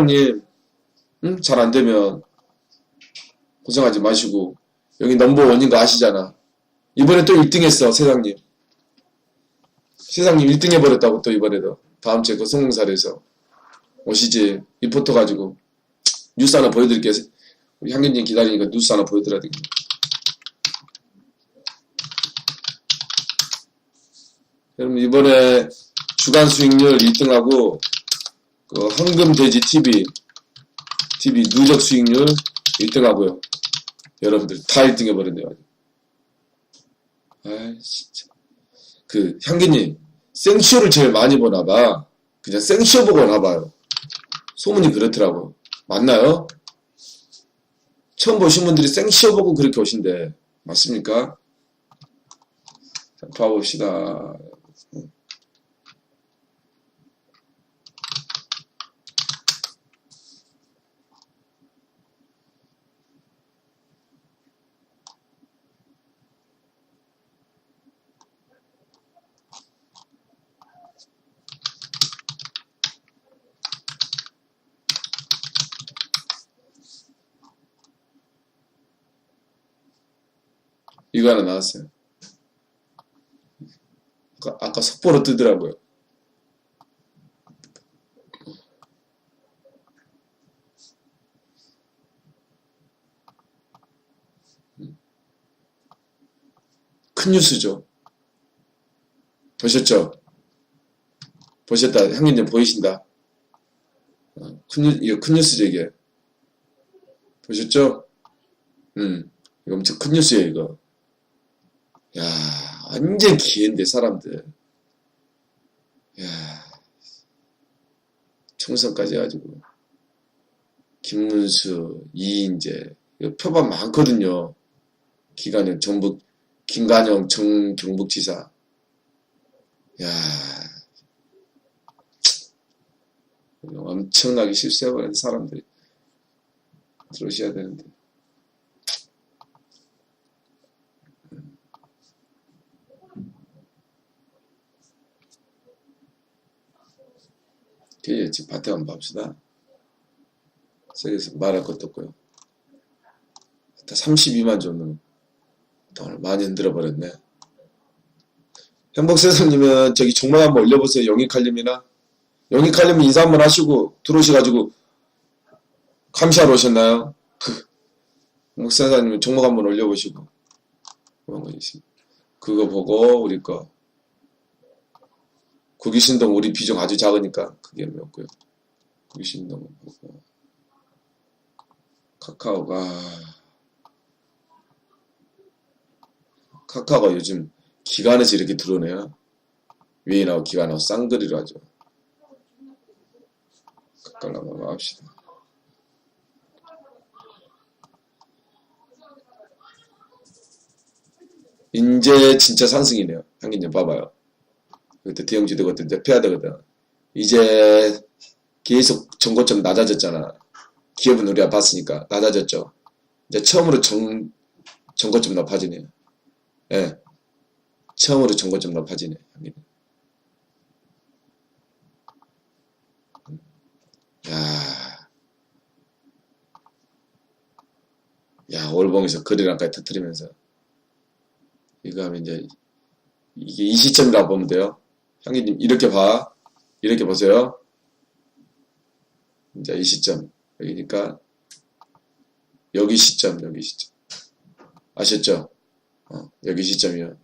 세장님, 응? 잘 안 되면 고생하지 마시고 여기 넘버 원인 거 아시잖아. 이번에 또 1등 했어, 세장님. 세장님 1등 해버렸다고 또 이번에도 다음 주에 그 성공사에서 오시지 리포터 가지고 뉴스 하나 보여드릴게요. 우리 향균님 기다리니까 뉴스 하나 보여드려야 되겠네. 여러분 이번에 주간 수익률 1등하고 그 황금돼지 TV TV 누적 수익률 1등 하고요. 여러분들 다 1등 해버렸네요. 아 진짜 그 향기님 생쇼를 제일 많이 보나봐. 그냥 생쇼 보고 나봐요. 소문이 그렇더라고. 맞나요? 처음 보신 분들이 생쇼 보고 그렇게 오신대. 맞습니까? 자, 봐봅시다. 이거 하나 나왔어요. 아까, 아까 속보로 뜨더라고요. 큰 뉴스죠. 보셨죠? 보셨다. 형님들 보이신다. 어, 큰 뉴, 이거 큰 뉴스죠, 이게. 보셨죠? 음, 이거 엄청 큰 뉴스예요, 이거. 야, 완전 기회인데, 사람들. 야, 총선까지 해가지고. 김문수, 이인재, 표반 많거든요. 기간형, 전북, 김관영, 정, 경북지사. 야, 엄청나게 실수해버린 사람들이 들어오셔야 되는데. 집 밭에 한번 봅시다. 세계에서 말할 것도 없고요. 다 32만 정도 돈을 많이 흔들어 버렸네. 행복세상님은 저기 종목 한번 올려보세요. 영익칼림이나 영익칼림 인사 한번 하시고 들어오셔가지고 감시하러 오셨나요? 행복세상님은 종목 한번 올려보시고 그런 거 있습니다. 그거 보고 우리 거 구기신동 우리 비중 아주 작으니까 그게 없고요. 구기신동 보고 카카오가 카카오가 요즘 기관에서 이렇게. 위에 나고 기관하고 쌍거리로 하죠. 카카오 한번 합시다. 이제 진짜 상승이네요. 향기님 봐봐요. 그때 대형지대 것도 이제 패야 되거든. 이제 계속 정고점 낮아졌잖아. 기업은 우리가 봤으니까 낮아졌죠. 이제 처음으로 정, 정고점 높아지네요. 예. 처음으로 정고점 높아지네. 야. 야, 올봉에서 거리랑까지 터뜨리면서. 이거 하면 이제, 이게 이 시점이라고 보면 돼요. 향기님, 이렇게 봐. 이렇게 보세요. 이제 이 시점. 여기니까, 여기 시점, 여기 시점. 아셨죠? 어, 여기 시점이요.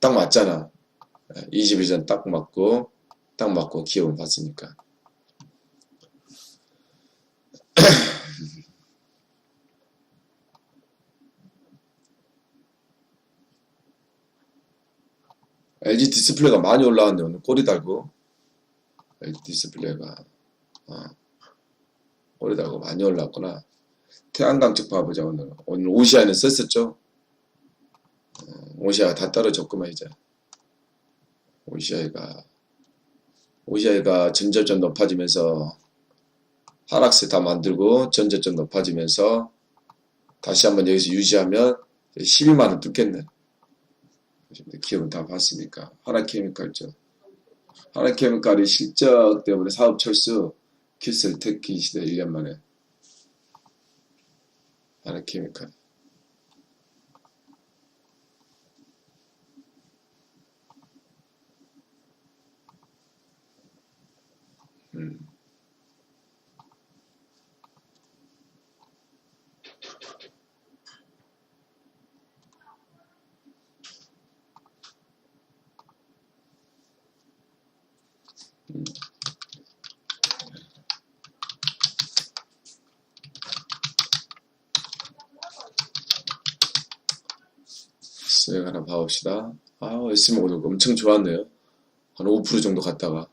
딱 맞잖아. 21전 딱 맞고, 딱 맞고 기업은 봤으니까. LG 디스플레이가 많이 올라왔네 오늘 꼬리 달고 LG 디스플레이가 어, 꼬리 달고 많이 올라왔구나. 태양광 쪽 봐보자 오늘. 오늘 오시아는 썼었죠? 어, 오시아가 다 떨어졌구만 이제. 오시아가 오시아가 전저점 높아지면서 하락세 다 만들고 전저점 높아지면서 다시 한번 여기서 유지하면 12만원 뚫겠네 기업은 다 봤으니까 하나케미칼죠. 하나케미칼이 실적 때문에 사업 철수 큐셀 테키 시대 1년 만에 아나케미칼 음. 수액 하나 봐봅시다. 아, SM 오늘 엄청 좋았네요. 한 5% 정도 갔다가.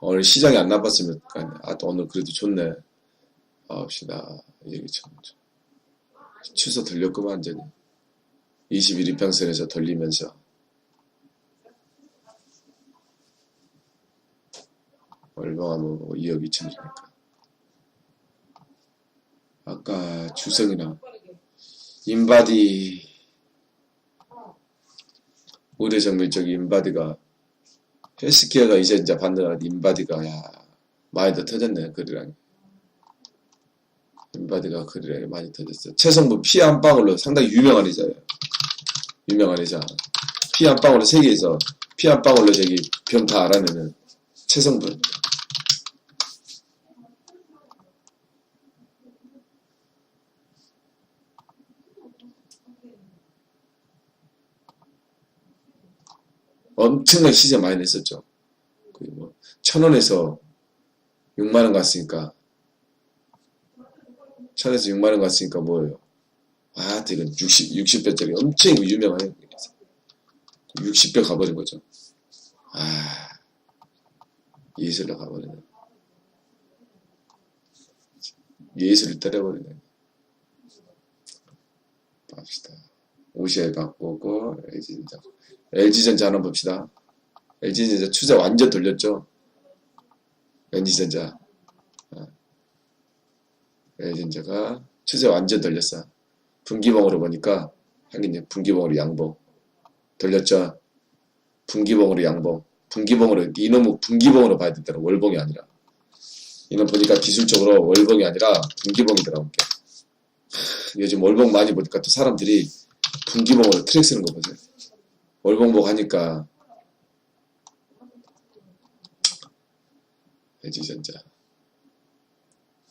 오늘 시장이 안 나빴으면, 아, 또 오늘 그래도 좋네. 봐봅시다. 이게 참, 참. 추서 돌렸구만, 완전히. 21일평선에서 돌리면서. 얼마가 뭐 2억 2천이니까. 아까 주성이나 인바디 우대 정밀 쪽 인바디가 헬스케어가 이제 이제 받느라 인바디가 야 많이 더 터졌네 그리랑 인바디가 그리랑 많이 터졌어. 최성부 피 한 방울로 상당히 유명한 의자예요. 유명한 의자. 피 한 방울로 세계에서 피 한 방울로 저기 병다 알아내는 최성분 엄청난 시세 많이 냈었죠. 거의 뭐, 천 원에서 6만 원 갔으니까, 천에서 6만 원 갔으니까 뭐예요? 아, 이건 60, 60배짜리 엄청 유명한 60배 가버린 거죠. 아, 예술로 가버리네. 예술을 때려버리네. 봅시다. 오시에 바꾸고, LG전자. LG전자 하나 봅시다. LG전자 추세 완전 돌렸죠? LG전자. 어. LG전자가 추세 완전 돌렸어. 분기봉으로 보니까, 하긴 분기봉으로 양봉. 돌렸죠? 분기봉으로 양봉. 분기봉으로, 이놈은 분기봉으로 봐야 된다는 월봉이 아니라. 이놈 보니까 기술적으로 월봉이 아니라 분기봉이 더라고. 요즘 월봉 많이 보니까 또 사람들이 분기봉으로 트랙 쓰는 거 보세요. 월봉복 하니까 LG전자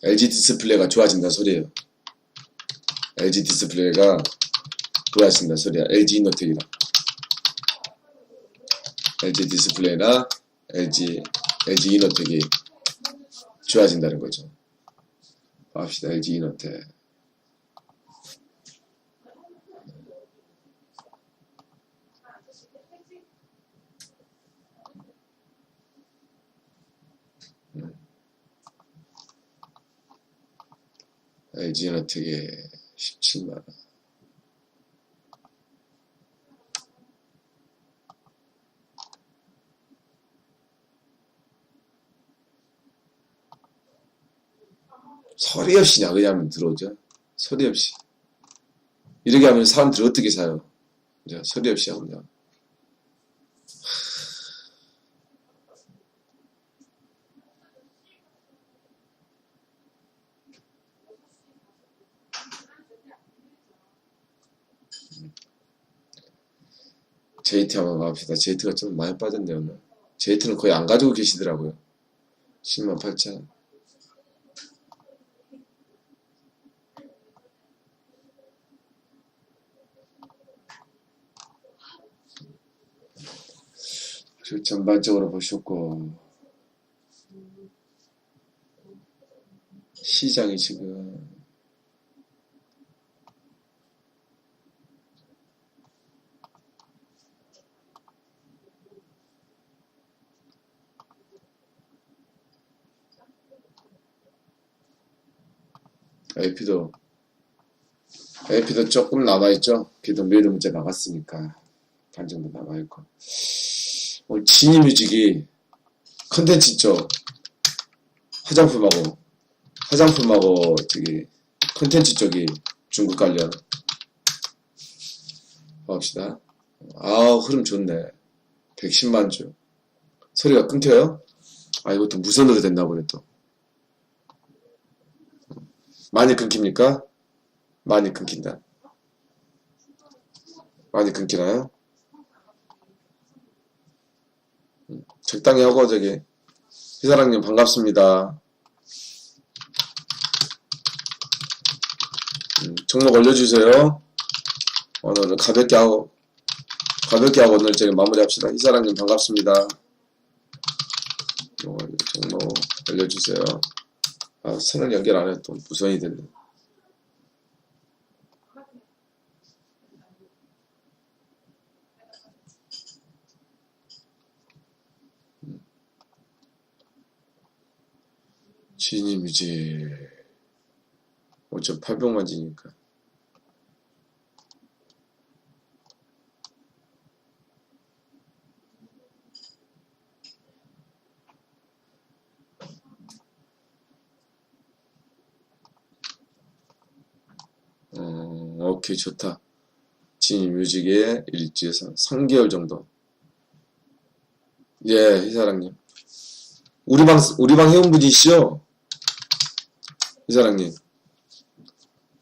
LG 디스플레이가 좋아진다는 소리예요. LG 디스플레이가 좋아진다는 소리야. LG 이노텍이라. LG 디스플레이나 LG LG 이노텍이 좋아진다는 거죠. 봅시다. LG 이노텍. LG 이노텍에 17만원. 소리 없이 야그냐면 들어오죠. 소리 없이. 이렇게 하면 사람들이 어떻게 사요? 소리 없이 하면. JT 한번 갑시다. JT가 좀 많이 빠졌네요, 오늘. JT는 거의 안 가지고 계시더라고요. 10만 8천. 그리고 전반적으로 보셨고, 시장이 지금, AP도, AP도 조금 남아있죠? 기도 매일 문제 나갔으니까. 반 정도 남아있고. 오늘 지니뮤직이 컨텐츠 쪽 화장품하고 화장품하고 저기 컨텐츠 쪽이 중국 관련 봅시다. 아 흐름 좋네. 110만 주. 소리가 끊겨요? 아, 이것도 무선으로 됐나 보네, 또. 많이 끊깁니까? 많이 끊긴다. 많이 끊기나요? 음, 적당히 하고, 저기. 희사랑님 반갑습니다. 음, 종목 올려주세요. 오늘은 가볍게 하고, 가볍게 하고 오늘 저기 마무리합시다. 희사랑님 반갑습니다. 어, 종목 올려주세요. 아, 선을 연결 안 해. 또 무선이 됐네. 진입이지. 5.8병만 지니까. 어, 오케이, 좋다. 진입 뮤직의 일주에서 3개월 정도. 예, 희사랑님. 우리 방, 우리 방 회원분이시죠? 희사랑님.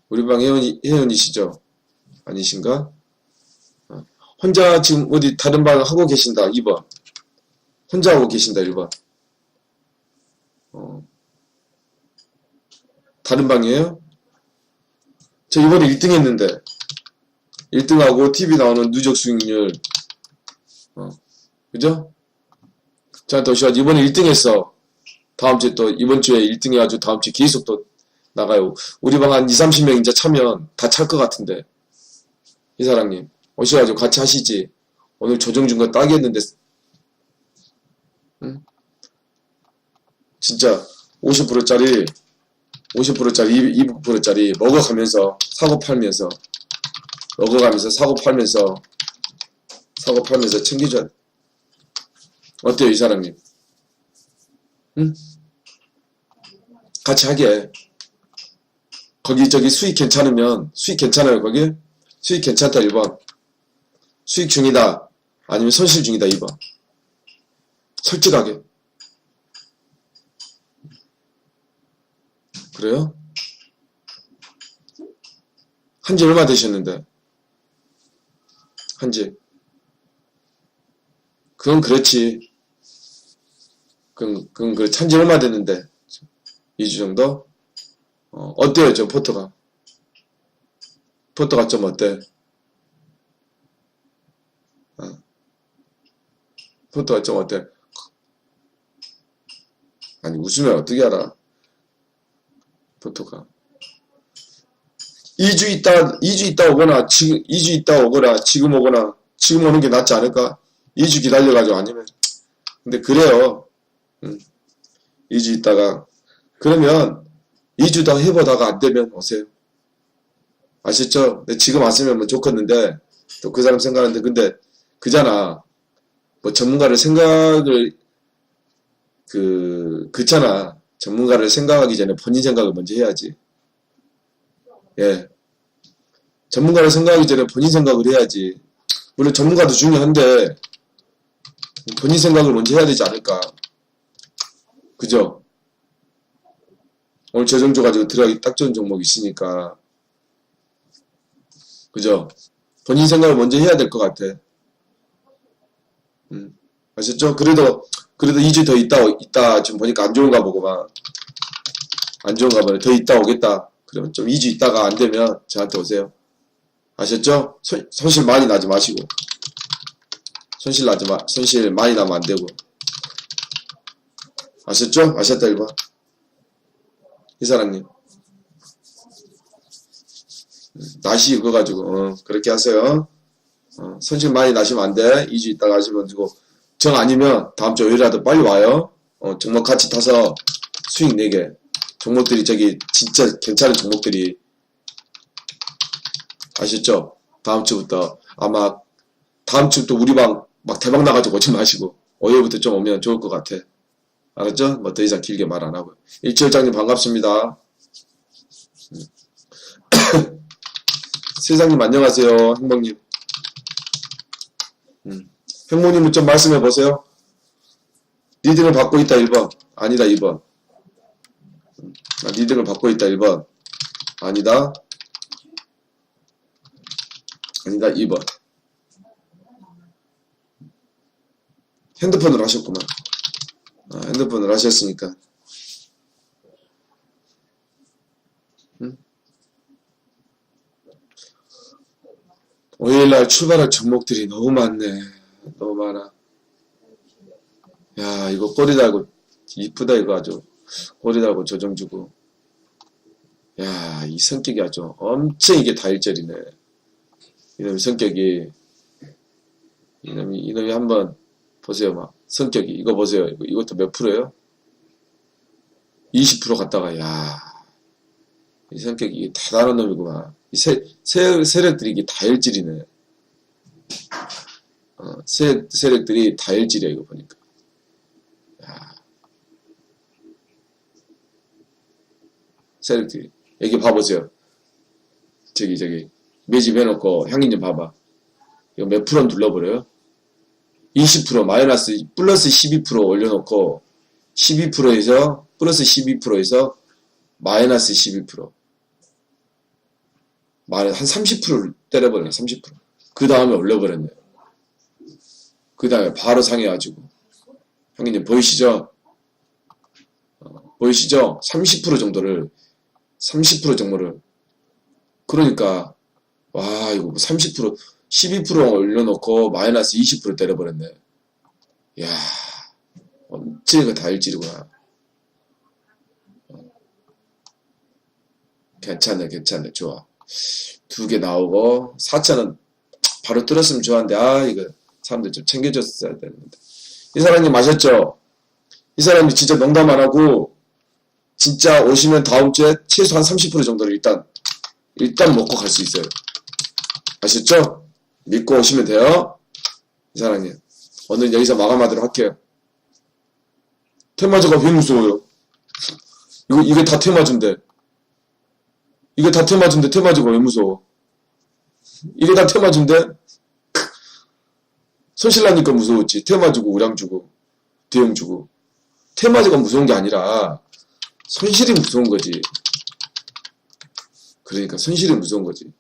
우리 방 회원이, 회원이시죠? 아니신가? 어, 혼자 지금 어디 다른 방 하고 계신다, 2번. 혼자 하고 계신다, 1번. 어. 다른 방이에요? 저 이번에 1등 했는데. 1등하고 TV 나오는 누적 수익률. 어. 그죠? 자, 또 시간 이번에 1등 했어. 다음 주에 또, 이번 주에 1등 해가지고 다음 주에 계속 또 나가요. 우리 방 한 2, 30명 이제 차면 다 찰 것 같은데. 이사랑님. 오셔가지고 같이 하시지. 오늘 조정 준거 딱이었는데. 응? 진짜 50%짜리, 50%짜리, 200%짜리 먹어가면서, 사고 팔면서, 먹어가면서, 사고 팔면서, 사고 팔면서 돼. 어때요, 이 사람님? 응? 같이 하게. 거기, 저기 수익 괜찮으면, 수익 괜찮아요, 거기? 수익 괜찮다, 1번. 수익 중이다. 아니면 손실 중이다, 2번. 솔직하게. 그래요? 한 지 얼마 되셨는데? 한 지. 그건 그렇지. 그건, 그건 그 찬지 얼마 됐는데? 2주 정도? 어, 어때요, 저 포토가? 포토가 좀 어때? 어. 포토가 좀 어때? 아니, 웃으면 어떻게 알아? 포토가. 2주 있다, 2주 있다 오거나, 지금, 2주 있다 오거나, 지금 오거나, 지금 오는 게 낫지 않을까? 2주 기다려가지고 아니면. 근데 그래요. 음. 2주 있다가. 그러면 2주 더 해보다가 안 되면 오세요. 아셨죠? 지금 왔으면 뭐 좋겠는데, 또 그 사람 생각하는데, 근데, 그잖아. 뭐 전문가를 생각을, 그, 그렇잖아. 전문가를 생각하기 전에 본인 생각을 먼저 해야지. 예. 전문가를 생각하기 전에 본인 생각을 해야지. 물론 전문가도 중요한데, 본인 생각을 먼저 해야 되지 않을까. 그죠? 오늘 재정 줘가지고 들어가기 딱 좋은 종목 있으니까. 그죠? 본인 생각을 먼저 해야 될 것 같아. 음, 아셨죠? 그래도, 그래도 2주 더 있다, 있다, 지금 보니까 안 좋은가 보고만. 안 좋은가 보네. 더 있다 오겠다. 그러면 좀 2주 있다가 안 되면 저한테 오세요. 아셨죠? 손, 손실 많이 나지 마시고. 손실 나지 마, 손실 많이 나면 안 되고. 아셨죠? 아셨다, 1번. 이사랑님. 날씨 익어가지고, 어, 그렇게 하세요. 어, 손실 많이 나시면 안 돼. 2주 있다가 하시면 되고. 정 아니면 다음 주 월요일이라도 빨리 와요. 어, 종목 같이 타서 수익 내게. 종목들이 저기 진짜 괜찮은 종목들이 아셨죠? 다음 주부터 아마 다음 주부터 우리 방 막 대박 나가지고 오지 마시고 월요일부터 좀 오면 좋을 것 같아. 알았죠? 뭐 더 이상 길게 말 안 하고요. 일치월장님 반갑습니다. 음. 세상님 안녕하세요. 행복님. 음. 행복님은 좀 말씀해 보세요. 리딩을 받고 있다 1번. 아니다 2번. 아, 리딩을 받고 있다 1번. 아니다. 아니다 2번. 핸드폰으로 하셨구만. 아, 핸드폰으로 하셨으니까. 응? 5일날 출발할 종목들이 너무 많네 너무 많아. 야 이거 꼬리 달고 이쁘다 이거 아주. 꼬리 달고 조정 주고. 야 이 성격이 아주 엄청 이게 다일절이네. 이놈 성격이. 이놈이 이놈이 한번 보세요 막. 성격이. 이거 보세요. 이거, 이것도 몇 프로예요? 20% 갔다가 야 이 성격이 이게 대단한 놈이구만. 이 세, 세, 세력들이 이게 다일질이네 어, 세, 세력들이 다일질이야 이거 보니까. 야. 세력들이. 여기 봐보세요. 저기 저기 매집 해놓고 향인 좀 봐봐. 이거 몇 프로 눌러버려요? 20% 마이너스 플러스 12% 올려놓고 12%에서 플러스 12%에서 마이너스 12% 마이너스 한 30%를 때려버려요 30%그 다음에 올려버렸네 그 다음에 바로 상해 가지고 형님 보이시죠? 어, 보이시죠? 30% 정도를 30% 정도를 그러니까 와 이거 30% 12% 올려놓고 마이너스 20% 때려버렸네. 야 언제가 다일질이구나. 어. 괜찮네, 괜찮네, 좋아. 두 개 나오고 4차는 바로 뚫었으면 좋았는데 아 이거 사람들 좀 챙겨줬어야 되는데 이 사람님 아셨죠? 이 사람이 진짜 농담 안 하고 진짜 오시면 다음 주에 최소 한 30% 정도를 일단 일단 먹고 갈 수 있어요. 아셨죠? 믿고 오시면 돼요. 이 사람님. 오늘 여기서 마감하도록 할게요. 테마주가 왜 무서워요? 이거, 이게 다 테마주인데. 이게 다 테마주인데 테마주가 왜 무서워? 이게 다 테마주인데? 손실나니까 무서웠지. 테마 주고 우량 주고 대형 주고. 테마주가 무서운 게 아니라 손실이 무서운 거지. 그러니까 손실이 무서운 거지.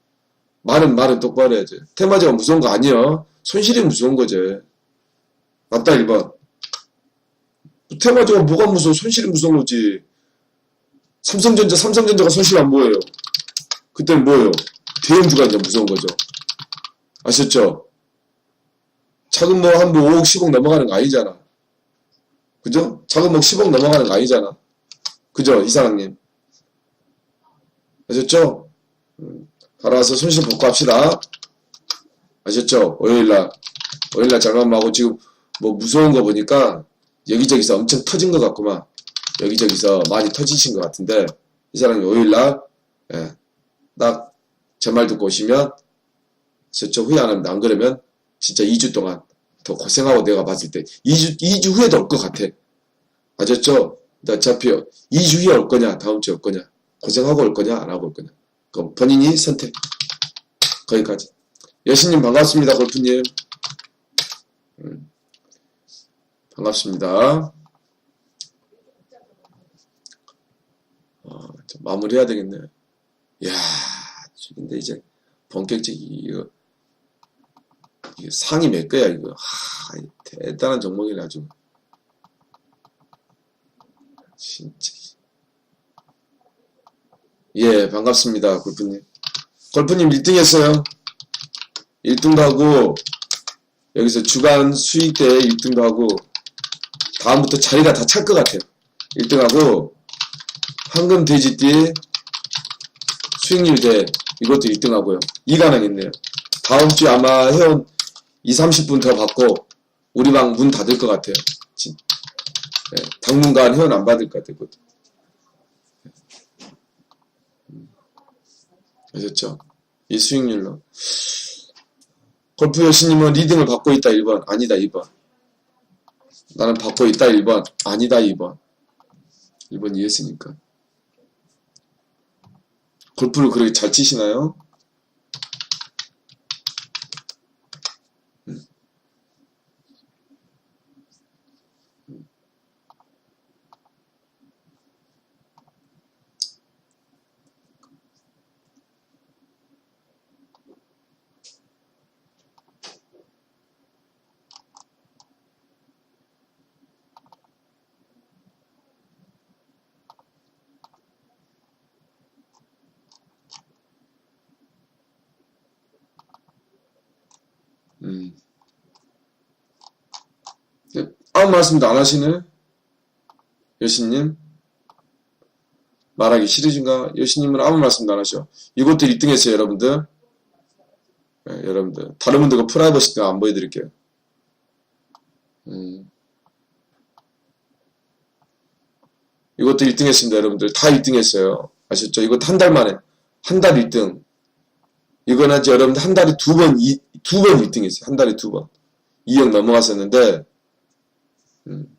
말은 말은 똑바로 해야지. 테마주가 무서운 거 아니야. 손실이 무서운 거지. 맞다 1번. 테마주가 뭐가 무서워? 손실이 무서운 거지. 삼성전자, 삼성전자가 손실 안 보여요. 그때는 뭐예요? 대형주가 이제 무서운 거죠. 아셨죠? 작은 뭐 한 뭐 5억, 10억 넘어가는 거 아니잖아. 그죠? 작은 뭐 10억 넘어가는 거 아니잖아. 그죠? 이사장님. 아셨죠? 음, 알아서 손실 복구합시다. 아셨죠? 월요일날. 월요일날 장난하고 지금 뭐 무서운 거 보니까 여기저기서 엄청 터진 것 같구만. 여기저기서 많이 터지신 것 같은데 이 사람이 월요일날 예, 딱제 말 듣고 오시면 저쪽 후회 안 합니다. 안 그러면 진짜 2주 동안 더 고생하고 내가 봤을 때 2주, 2주 후에도 올 것 같아. 아셨죠? 근데 어차피 2주 후에 올 거냐? 다음 주에 올 거냐? 고생하고 올 거냐? 안 하고 올 거냐? 그럼 본인이 선택. 거기까지. 여신님 반갑습니다 골프님. 음, 반갑습니다. 어, 마무리해야 되겠네. 이야 근데 이제 본격적인 이거 상이 몇 거야 이거? 하, 대단한 종목이네 아주. 진짜. 예 반갑습니다 골프님. 골프님 1등 했어요. 1등도 하고 여기서 주간 수익 때 1등도 하고 다음부터 자리가 다 찰 것 같아요. 1등하고 황금 돼지띠 수익률 대 이것도 1등 하고요. 2가능 있네요. 다음 주에 아마 회원 2, 30분 더 받고 우리 방 문 닫을 것 같아요. 진, 네, 당분간 회원 안 받을 것 같아요. 그것도. 음. 아셨죠? 이 수익률로. 골프 여신님은 리딩을 받고 있다 1번. 아니다 2번. 나는 받고 있다 1번. 아니다 2번. 1번 이해했으니까. 골프를 그렇게 잘 치시나요? 음. 네, 아무 말씀도 안 하시네? 여신님? 말하기 싫으신가? 여신님은 아무 말씀도 안 하셔. 이것도 1등 했어요, 여러분들. 네, 여러분들. 다른 분들 거 프라이버시 때문에 안 보여드릴게요. 음. 이것도 1등 했습니다, 여러분들. 다 1등 했어요. 아셨죠? 이것도 한달 만에. 한 달 1등. 이거는 이제 여러분들 한 달에 두 번, 이, 두번 1등 했어요. 한 달에 두 번. 2억 넘어갔었는데, 음.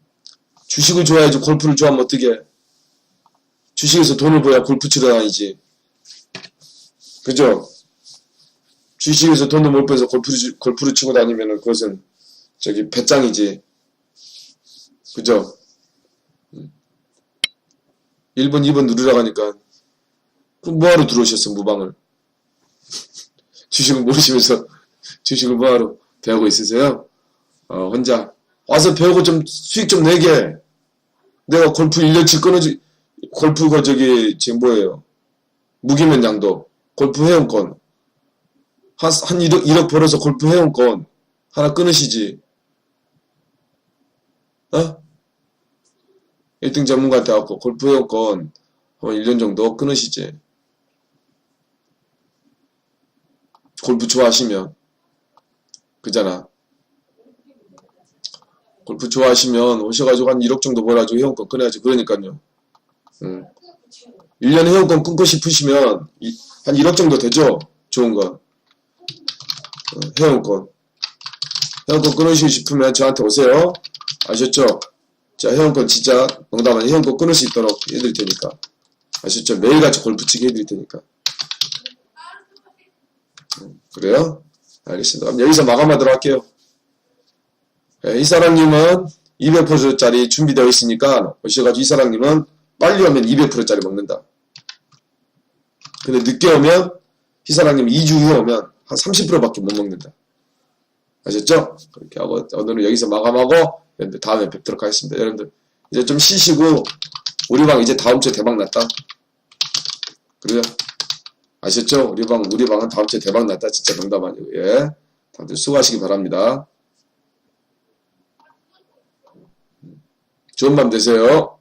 주식을 좋아해야지 골프를 좋아하면 어떻게 주식에서 돈을 벌어야 골프 치러 다니지. 그죠? 주식에서 돈을 못 벌어서 골프를, 치- 골프를 치고 다니면은 그것은 저기 배짱이지. 그죠? 음. 1번, 2번 누르라고 하니까 그럼 뭐하러 들어오셨어, 무방을? 주식을 모르시면서 주식을 뭐하러 배우고 있으세요? 어, 혼자. 와서 배우고 좀 수익 좀 내게. 내가 골프 1년치 끊어지, 골프가 저기, 지금 뭐예요? 무기면 양도. 골프 회원권. 한, 한 1억, 1억 벌어서 골프 회원권. 하나 끊으시지. 어? 1등 전문가한테 갖고 골프 회원권 한 1년 정도 끊으시지. 골프 좋아하시면. 그잖아. 골프 좋아하시면 오셔가지고 한 1억 정도 벌어가지고 회원권 끊어야지. 그러니까요. 음. 1년 회원권 끊고 싶으시면 이- 한 1억 정도 되죠? 좋은 거. 어, 회원권. 회원권 끊으시고 싶으면 저한테 오세요. 아셨죠? 자, 회원권 진짜 농담 아니에요. 회원권 끊을 수 있도록 해드릴 테니까. 아셨죠? 매일같이 골프 치게 해드릴 테니까. 음, 그래요? 알겠습니다. 그럼 여기서 마감하도록 할게요. 예, 이사랑님은 200%짜리 준비되어 있으니까 오셔가지고 이사랑님은 빨리 오면 200%짜리 먹는다. 근데 늦게 오면 이사랑님 2주 후에 오면 한 30%밖에 못 먹는다. 아셨죠? 그렇게 하고 오늘은 여기서 마감하고 여러분들 다음에 뵙도록 하겠습니다. 여러분들 이제 좀 쉬시고 우리 방 이제 다음 주에 대박 났다. 그래요? 아셨죠? 우리 방 우리 방은 다음 주에 대박 났다. 진짜 농담 아니고 예. 다들 수고하시기 바랍니다. 좋은 밤 되세요.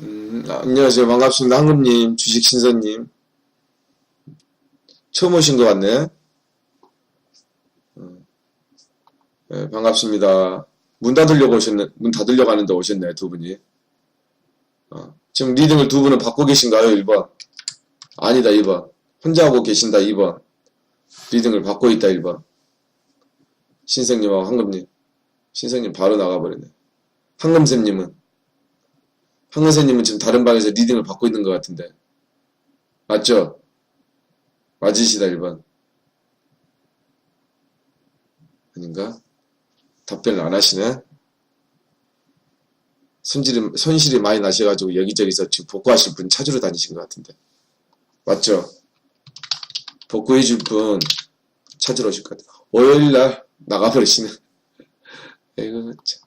음, 아, 안녕하세요. 반갑습니다. 황금님, 주식신선님. 처음 오신 것 같네. 음, 네, 반갑습니다. 문 닫으려고 오셨네, 문 닫으려고 하는데 오셨네, 두 분이. 어, 지금 리딩을 두 분은 받고 계신가요? 1번. 아니다, 2번. 혼자 하고 계신다, 2번. 리딩을 받고 있다, 1번. 신성님하고 황금님. 신성님 바로 나가버리네. 황금샘님은? 황금샘님은 지금 다른 방에서 리딩을 받고 있는 것 같은데. 맞죠? 맞으시다, 1번. 아닌가? 답변을 안 하시네? 손질이, 손실이 많이 나셔가지고 여기저기서 지금 복구하실 분 찾으러 다니신 것 같은데. 맞죠? 복구해줄 분 찾으러 오실 것 같아요. 월요일날 나가버리시네.